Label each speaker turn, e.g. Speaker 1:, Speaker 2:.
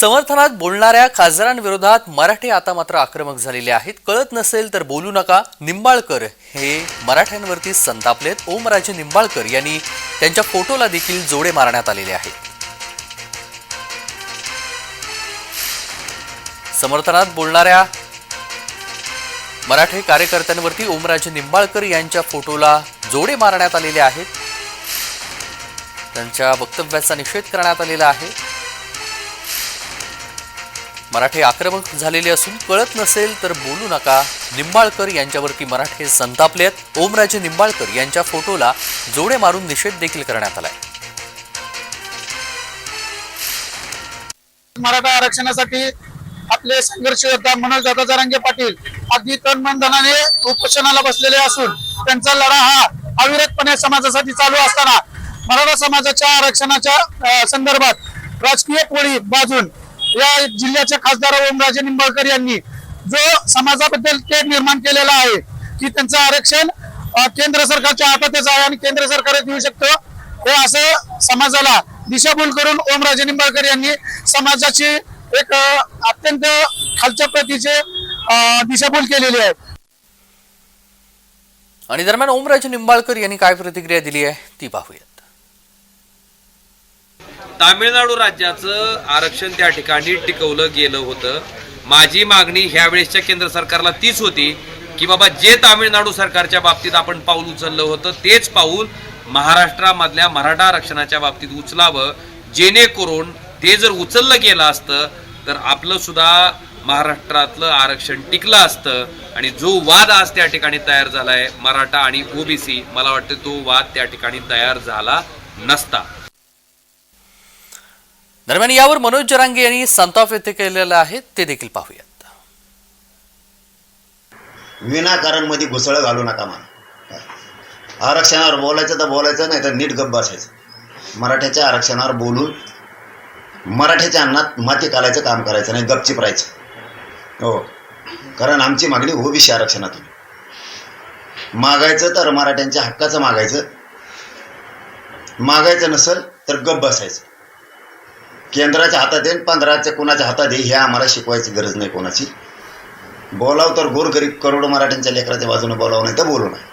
Speaker 1: समर्थनात बोलणाऱ्या खासदारांविरोधात मराठी आता मात्र आक्रमक झालेले आहेत. कळत नसेल तर बोलू नका. निंबाळकर हे मराठ्यांवरती संतापलेत. ओमराजे निंबाळकर यांनी त्यांच्या फोटोला देखील जोडे मारण्यात आलेले आहेत. समर्थनात बोलणाऱ्या मराठे कार्यकर्त्यांवरती ओमराजे निंबाळकर यांच्या फोटोला जोडे मारण्यात आलेले आहेत. त्यांच्या वक्तव्याचा निषेध करण्यात आलेला आहे. मराठे आक्रमक झालेले असून कळत नसेल तर बोलू नका. निंबाळकर यांच्यावरती मराठे संतापलेत ओमराजे निंबाळकर यांच्या फोटोला जोडे मारून निषेध देखील करण्यात आलाय.
Speaker 2: मराठा आरक्षणासाठी आपले संघर्ष योद्धा मनोज दादा जरांगे पाटील अगदी तनमनधनाने मन धनाने उपोषणाला बसलेले असून त्यांचा लढा हा अविरतपणे समाजासाठी चालू असताना मराठा समाजाच्या आरक्षणाच्या संदर्भात राजकीय पोळी बाजून या जिल्ह्याचे खासदार ओमराजे निंबाळकर यांनी जो समाजाबद्दल थेट निर्माण केलेला आहे की त्यांचं आरक्षण केंद्र सरकारच्या हातातच आहे आणि केंद्र सरकारच देऊ शकतो हे असं समाजाला दिशाभूल करून ओमराजे निंबाळकर यांनी समाजाची एक अत्यंत खालच्या प्रतीचे दिशाभूल केलेली आहे.
Speaker 1: आणि दरम्यान ओमराजे निंबाळकर यांनी काय प्रतिक्रिया दिली आहे ती पाहूया.
Speaker 3: तामिळनाडू राज्याचं आरक्षण त्या ठिकाणी टिकवलं गेलं होतं. माझी मागणी ह्या वेळेसच्या केंद्र सरकारला तीच होती की बाबा जे तामिळनाडू सरकारच्या बाबतीत आपण पाऊल उचललं होतं तेच पाऊल महाराष्ट्रामधल्या मराठा आरक्षणाच्या बाबतीत उचलावं. जेणेकरून ते जर उचललं गेलं असतं तर आपलं सुद्धा महाराष्ट्रातलं आरक्षण टिकलं असतं. आणि जो वाद आज त्या ठिकाणी तयार झाला आहे मराठा आणि ओबीसी मला वाटतं तो वाद त्या ठिकाणी तयार झाला नसता.
Speaker 1: दरम्यान यावर मनोज जरांगे यांनी संताप व्यक्त केलेला आहे ते देखील पाहूयात.
Speaker 4: विनाकारणमध्ये घुसळं घालू नका मला आरक्षणावर बोलायचं तर बोलायचं नाही तर नीट गप्प बसायचं. मराठ्याच्या आरक्षणावर बोलून मराठ्याच्या अन्नात माती कालायचं काम करायचं नाही गपचिप राहायचं. हो. कारण आमची मागणी ओबीसी आरक्षणातून. मागायचं तर मराठ्यांच्या हक्काचं मागायचं. मागायचं नसेल तर गप्प बसायचं. केंद्राच्या हातात येईल पंधराच्या कोणाच्या हातात येईल हे आम्हाला शिकवायची गरज नाही कोणाची. बोलाव तर गोरगरीब करोड मराठ्यांच्या लेकराच्या बाजूने बोलावं नाही तर बोलू नये